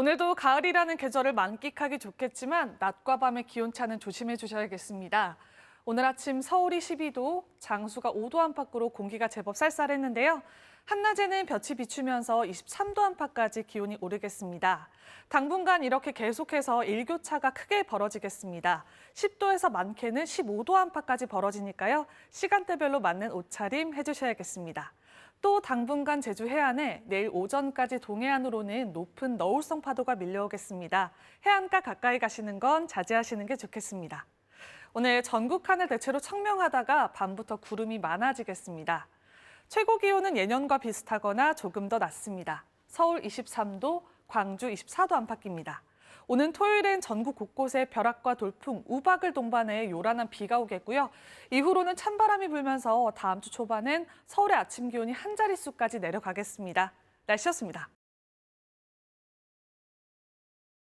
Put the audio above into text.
오늘도 가을이라는 계절을 만끽하기 좋겠지만 낮과 밤의 기온차는 조심해 주셔야겠습니다. 오늘 아침 서울이 12도, 장수가 5도 안팎으로 공기가 제법 쌀쌀했는데요. 한낮에는 볕이 비추면서 23도 안팎까지 기온이 오르겠습니다. 당분간 이렇게 계속해서 일교차가 크게 벌어지겠습니다. 10도에서 많게는 15도 안팎까지 벌어지니까요. 시간대별로 맞는 옷차림 해주셔야겠습니다. 또 당분간 제주 해안에 내일 오전까지 동해안으로는 높은 너울성 파도가 밀려오겠습니다. 해안가 가까이 가시는 건 자제하시는 게 좋겠습니다. 오늘 전국 하늘 대체로 청명하다가 밤부터 구름이 많아지겠습니다. 최고 기온은 예년과 비슷하거나 조금 더 낮습니다. 서울 23도, 광주 24도 안팎입니다. 오는 토요일엔 전국 곳곳에 벼락과 돌풍, 우박을 동반해 요란한 비가 오겠고요. 이후로는 찬바람이 불면서 다음 주 초반엔 서울의 아침 기온이 한 자릿수까지 내려가겠습니다. 날씨였습니다.